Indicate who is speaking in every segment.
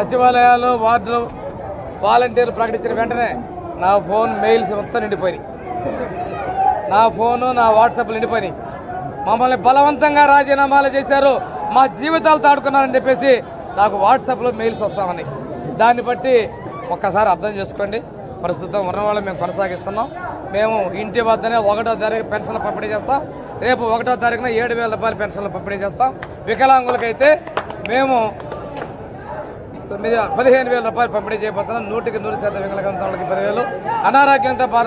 Speaker 1: సచివాలయాలు వార్డులు వాలంటీర్లు ప్రకటించిన వెంటనే నా ఫోన్ మెయిల్స్ మొత్తం నిండిపోయినాయి. నా ఫోను నా వాట్సాప్లు నిండిపోయినాయి. మమ్మల్ని బలవంతంగా రాజీనామాలు చేశారు. మా జీవితాలు తాడుకున్నారని చెప్పేసి నాకు వాట్సాప్లో మెయిల్స్ వస్తామని. దాన్ని బట్టి ఒక్కసారి అర్థం చేసుకోండి. ప్రస్తుతం ఉన్న వాళ్ళు మేము కొనసాగిస్తున్నాం. మేము ఇంటి వద్దనే ఒకటో తారీఖు పెన్షన్లు పంపిణీ చేస్తాం. రేపు ఒకటో తారీఖున ఏడు వేల రూపాయల పెన్షన్లు పంపిణీ చేస్తాం. వికలాంగులకైతే మేము తొమ్మిది పదిహేను వేల రూపాయలు పంపిణీ చేయబోతున్నాం. నూటికి నూరు శాతం వికలాంగులకి పదివేలు. అనారోగ్యంతో బాధ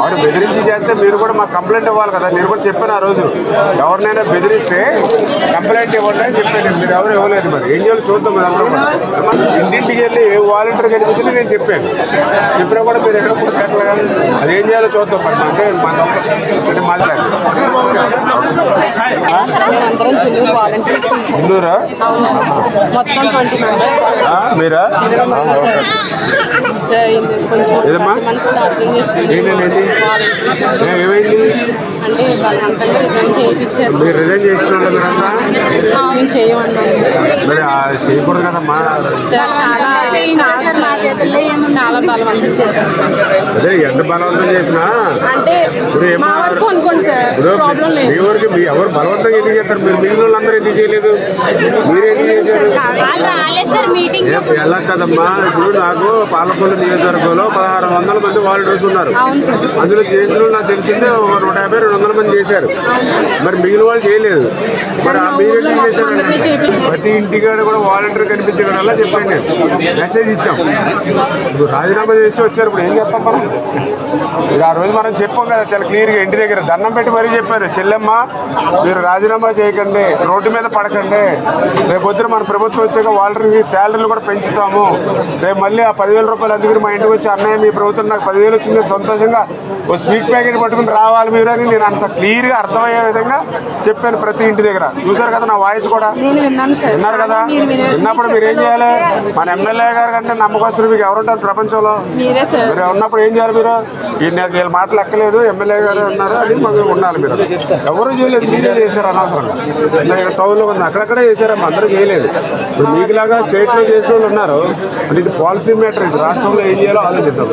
Speaker 2: వాడు బెదిరించి చేస్తే మీరు కూడా మాకు కంప్లైంట్ ఇవ్వాలి కదా. నేను కూడా చెప్పాను ఆ రోజు. ఎవరినైనా బెదిరిస్తే కంప్లైంట్ ఇవ్వండి అని చెప్పాను మీరు ఎవరు ఇవ్వలేదు మరి. ఏం చేయాలి చూద్దాం మరి అందరం. ఇంటింటికి వెళ్ళి వాలంటీర్ కనిపించింది నేను చెప్పాను. చెప్పినా కూడా మీరు ఎక్కడ కూడా కట్టలేదు అది ఏం చేయాలో చూద్దాం మరి. అంటే మన మాట్లాడి
Speaker 3: అందరం జిల్లు వాలంటీర్స్
Speaker 2: ఇందూరా?
Speaker 3: మొత్తం ట్వంటీ
Speaker 2: మీరా? ఏదమ్మా? ఏమైంది?
Speaker 3: రిజైన్ చేయించారు.
Speaker 2: మీరు రిజైన్ చేసిన మీరంతా
Speaker 3: మేము చేయమన్నాం
Speaker 2: మరి ఆ చేయకూడదు కదమ్మా
Speaker 3: చాలా చాలా బలవంతం చేశారు.
Speaker 2: అదే ఎంత బలవంతం చేసినా?
Speaker 3: అంటే మా వరకు అనుకోండి సార్
Speaker 2: ఇప్పుడు
Speaker 3: ప్రాబ్లం
Speaker 2: మీ
Speaker 3: లేదు.
Speaker 2: వరకు మీ ఎవరు బలవంతంగా ఎందుకు చేస్తారు? మీరు మిగిలిన వాళ్ళందరూ ఎందుకు చేయలేదు? మీరు ఎందుకు చేశారు? ఎలా కదమ్మా. ఇప్పుడు నాకు పాలకొల్లు నియోజకవర్గంలో పదహారు వందల మంది వాలంటీర్స్ ఉన్నారు. అందులో చేసిన నాకు తెలిసిందే ఒక నూట యాభై రెండు వందల మంది చేశారు. మరి మిగిలిన వాళ్ళు చేయలేదు. మరి ఆ మీరు ఎందుకు చేశారు ప్రతి ఇంటికాడ కూడా వాలంటీర్ కనిపించడం వల్ల చెప్పండి. నేను మెసేజ్ ఇచ్చాం. ఇప్పుడు రాజీనామా చేసి వచ్చారు ఇప్పుడు ఏం చెప్పాం మనం? ఇక ఆ రోజు మనం చెప్పాం కదా చాలా క్లియర్గా ఇంటి దగ్గర దండం పెట్టి మరీ చెప్పారు. చెల్లెమ్మ మీరు రాజీనామా చేయకండి రోడ్డు మీద పడకండి. రేపు పొద్దున మన ప్రభుత్వం వచ్చాక వాలంటీర్కి శాలరీలు కూడా పెంచుతాము. రేపు మళ్ళీ ఆ పదివేల రూపాయలు అందుకని మా ఇంటికి వచ్చి అన్నయ్య మీ ప్రభుత్వం నాకు పదివేలు వచ్చింది సంతోషంగా ఓ స్వీట్ ప్యాకెట్ పట్టుకుని రావాలి మీరు అని నేను అంత క్లియర్గా అర్థమయ్యే విధంగా చెప్పాను ప్రతి ఇంటి దగ్గర. చూశారు కదా నా వాయిస్ కూడా? విన్నారు కదా? విన్నప్పుడు మీరు ఏం చేయాలి? మన ఎమ్మెల్యే గారు కంటే నమ్మకస్తులు మీకు ఎవరుంటారు ప్రపంచంలో?
Speaker 3: మీరే
Speaker 2: ఉన్నప్పుడు ఏం చేయాలి మీరు? వీళ్ళ మాటలు ఎక్కలేదు ఎమ్మెల్యే గారు ఉన్నారు అని మనం ఉండాలి మీరు. ఎవరు చేయలేదు మీరే చేశారు అనవసరంగా. ఇక్కడ టౌన్లో ఉంది అక్కడక్కడే చేశారమ్మా అందరూ చేయలేదు. ఇప్పుడు మీకులాగా స్టేట్లో చేసిన వాళ్ళు ఉన్నారు. ఇది పాలసీ మ్యాటర్ ఇది రాష్ట్రంలో ఏం చేయాలో ఆలోచిద్దాం.